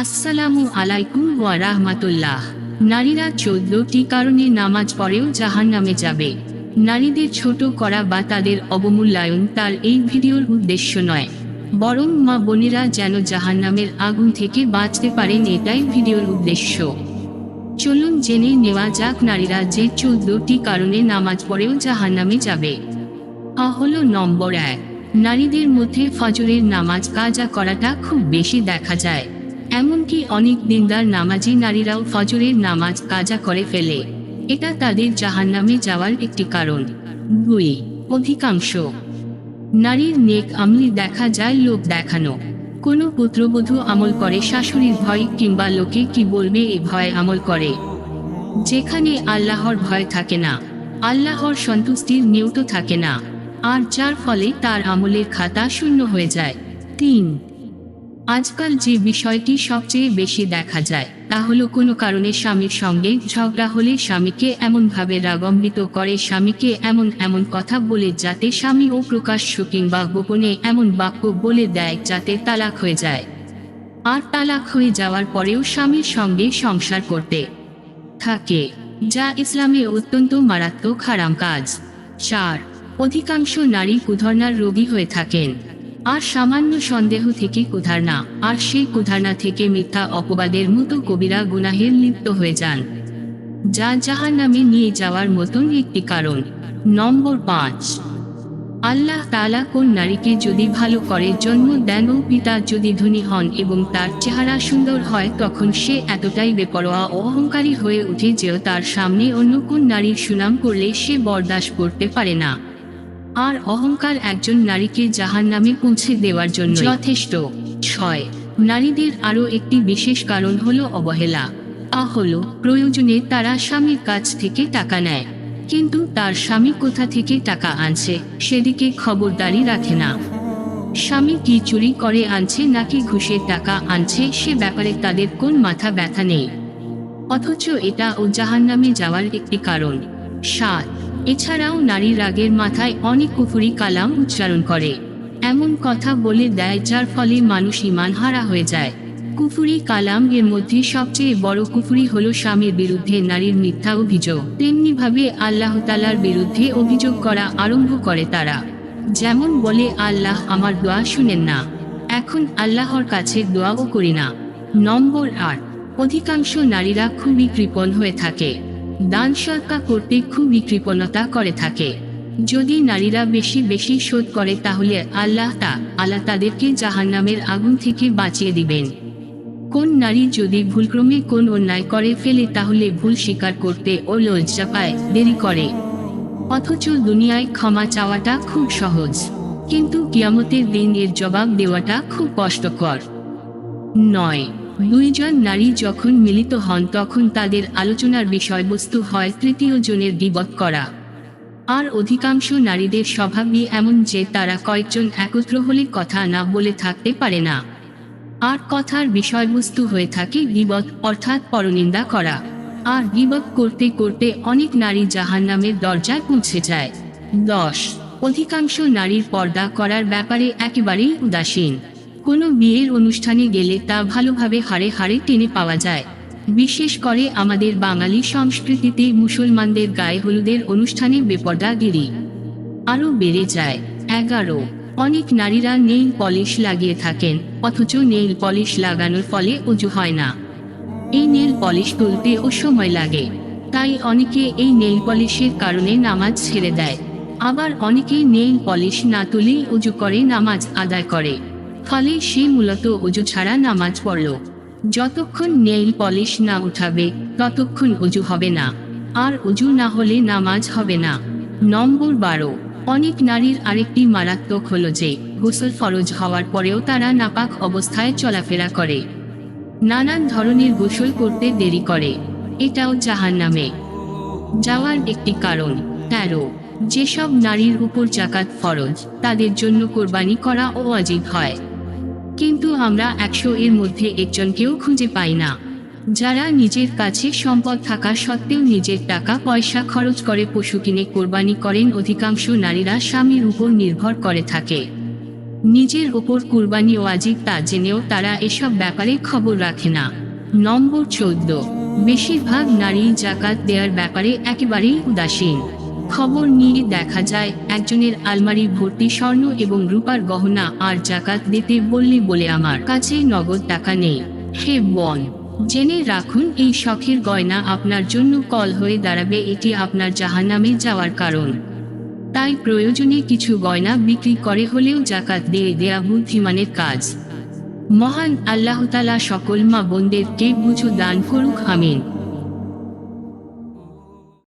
আসসালামু আলাইকুম ওয়া রাহমাতুল্লাহ। নারীরা চোদ্দটি কারণে নামাজ পড়েও জাহান নামে যাবে। নারীদের ছোট করা বা তাদের অবমূল্যায়ন তার এই ভিডিওর উদ্দেশ্য নয়। বরং মা বোনেরা যেন জাহান নামের আগুন থেকে বাঁচতে পারেন এটাই ভিডিওর উদ্দেশ্য। চলুন জেনে নেওয়া যাক নারীরা যে চোদ্দটি কারণে নামাজ পড়েও জাহান নামে যাবে। আ হলো নম্বর এক। নারীদের মধ্যে ফজরের নামাজ কাজা করাটা খুব বেশি দেখা যায়। এমনকি অনেক দিনদার নামাজি নারীরাও ফজরের নামাজ কাজা করে ফেলে। এটা তাদের জাহান্নামে যাওয়ার একটি কারণ। দুই, অধিকাংশ নারীর নেক আমলি দেখা যায় লোক দেখানো। কোনো পুত্রবধূ আমল করে শাশুড়ির ভয় কিংবা লোকে কি বলবে এ ভয় আমল করে। যেখানে আল্লাহর ভয় থাকে না, আল্লাহর সন্তুষ্টির নিয়ত থাকে না, আর যার ফলে তার আমলের খাতা শূন্য হয়ে যায়। তিন আজকাল যে বিষয়টি সবচেয়ে বেশি দেখা যায়, তা হলো কোনো কারণে স্বামীর সঙ্গে ঝগড়া হলে স্বামীকে এমনভাবে রাগম্বিত করে, স্বামীকে এমন এমন কথা বলে যাতে স্বামী ও প্রকাশ্য কিংবা গোপনে এমন বাক্য বলে দেয় যাতে তালাক হয়ে যায়। আর তালাক হয়ে যাওয়ার পরেও স্বামীর সঙ্গে সংসার করতে থাকে, যা ইসলামে অত্যন্ত মারাত্মক হারাম কাজ। চার অধিকাংশ নারী কুধর্নার রোগী হয়ে থাকেন। আর সামান্য সন্দেহ থেকে কুধারণা, আর সেই কুধারণা থেকে মিথ্যা অপবাদের মতো কবিরা গুনাহের লিপ্ত হয়ে যান। যা জাহার নামে নিয়ে যাওয়ার মতন একটি কারণ। নম্বর পাঁচ। আল্লাহ তালা কোন নারীকে যদি ভালো করে জন্ম দেন ও পিতা যদি ধনী হন এবং তার চেহারা সুন্দর হয়, তখন সে এতটাই বেপরোয়া ও অহংকারী হয়ে উঠে যে তার সামনে অন্য কোন নারীর সুনাম করলে সে বরদাস্ত করতে পারে না। আর অহংকার একজন নারীকে জাহান নামে পৌঁছে দেওয়ার জন্য। যথেষ্ট। ছয়। নারীদের আরও একটি বিশেষ কারণ হলো অবহেলা। তা হলো, প্রয়োজনে তারা স্বামীর কাছ থেকে টাকা নেয়। কিন্তু তার স্বামী কোথা থেকে টাকা আনছে, সেদিকে খবরদারি রাখে না। স্বামী কি চুরি করে আনছে নাকি ঘুষের টাকা আনছে, সে ব্যাপারে তাদের কোন মাথা ব্যথা নেই। অথচ এটা ও জাহান্নামে যাওয়ার একটি কারণ। সাত। এছাড়াও নারী রাগের মাথায় অনেক কুফুরি কালাম উচ্চারণ করে। এমন কথা বলে দেয় যার ফলে মানুষ ইমান হারা হয়ে যায়। কুফুরি কালাম এর মধ্যে সবচেয়ে বড় কুফুরি হলো স্বামীর বিরুদ্ধে নারীর মিথ্যা অভিযোগ। তেমনি ভাবে আল্লাহ তালার বিরুদ্ধে অভিযোগ করা আরম্ভ করে তারা। যেমন বলে, আল্লাহ আমার দোয়া শুনেন না। এখন আল্লাহর কাছে দোয়াও করি না। নম্বর আট, অধিকাংশ নারীরা খুবই কৃপণ হয়ে থাকে। দান সৎকা করতে খুবই কৃপণতা করে থাকে। যদি নারীরা বেশি বেশি শোধ করে তাহলে আল্লাহ তা, আল্লাহ তাদেরকে জাহান্নামের আগুন থেকে বাঁচিয়ে দিবেন। কোন নারী যদি ভুলক্রমে কোন অন্যায় করে ফেলে তাহলে ভুল স্বীকার করতে ও লজ্জা পায়, দেরি করে। অথচ দুনিয়ায় ক্ষমা চাওয়াটা খুব সহজ। কিন্তু কিয়ামতের দিন এর জবাব দেওয়াটা খুব কষ্টকর। নয়। দুইজন নারী যখন মিলিত হন তখন তাদের আলোচনার বিষয়বস্তু হয় তৃতীয় জনের গিবত করা। আর অধিকাংশ নারীদের স্বভাবই এমন যে তারা কয়েকজন একত্র হলে কথা না বলে থাকতে পারে না। আর কথার বিষয়বস্তু হয়ে থাকে বিবদ, অর্থাৎ পরনিন্দা করা। আর বিবদ করতে করতে অনেক নারী জাহান্নামের দরজায় পৌঁছে যায়। দশ, অধিকাংশ নারীর পর্দা করার ব্যাপারে একেবারেই উদাসীন। কোনো বিয়ের অনুষ্ঠানে গেলে তা ভালোভাবে হাড়ে হাড়ে টেনে পাওয়া যায়। বিশেষ করে আমাদের বাঙালি সংস্কৃতিতে মুসলমানদের গায়ে হলুদের অনুষ্ঠানে বেপর্দাগিরি আরও বেড়ে যায়। এগারো, অনেক নারীরা নেইল পলিশ লাগিয়ে থাকেন, অথচ নেইল পলিশ লাগানোর ফলে উজু হয় না। এই নেল পলিশ তুলতে ও সময় লাগে, তাই অনেকে এই নেইল পলিশের কারণে নামাজ ছেড়ে দেয়। আবার অনেকে নেইল পলিশ না তুলেই উজু করে, নামাজ আদায় করে। ফলে সে মূলত অজু ছাড়া নামাজ পড়ল। যতক্ষণ নেইল পলিশ না উঠাবে, ততক্ষণ অজু হবে না। আর অজু না হলে নামাজ হবে না। নম্বর বারো। অনেক নারীর আরেকটি মারাত্মক হলো যে, গোসল ফরজ হওয়ার পরেও তারা নাপাক অবস্থায় চলাফেরা করে। নানান ধরনের গোসল করতে দেরি করে। এটাও জাহান নামে যাওয়ার একটি কারণ, তেরো। যেসব নারীর উপর জাকাত ফরজ, তাদের জন্য কোরবানি করা ও অজীব হয়। কিন্তু আমরা একশো এর মধ্যে একজনকেও খুঁজে পাই না। যারা নিজের কাছে সম্পদ থাকা সত্ত্বেও নিজের টাকা, পয়সা খরচ করে পশু কিনে কোরবানি করেন, অধিকাংশ নারীরা স্বামীর উপর নির্ভর করে থাকে। নিজের ওপর কুরবানি ওয়াজিব তা জেনেও তারা এসব ব্যাপারে খবর রাখে না। নম্বর চোদ্দ। বেশিরভাগ নারী জাকাত দেওয়ার ব্যাপারে একেবারেই উদাসীন। খবর নিয়ে দেখা যায়, একজনের আলমারি ভর্তি স্বর্ণ এবং রূপার গহনা আর জাকাত দিতে বললি বলে আমার কাছে নগদ টাকা নেই। হে বন, জেনে রাখুন এই শখের গয়না আপনার জন্য কল হয়ে দাঁড়াবে, এটি আপনার জাহান্নামে যাওয়ার কারণ। তাই প্রয়োজনে কিছু গয়না বিক্রি করে হলেও জাকাত দিয়ে দেয়া বুদ্ধিমানের কাজ। মহান আল্লাহতালা সকল মা বোনদেরকে বুঝু দান করুক, আমিন।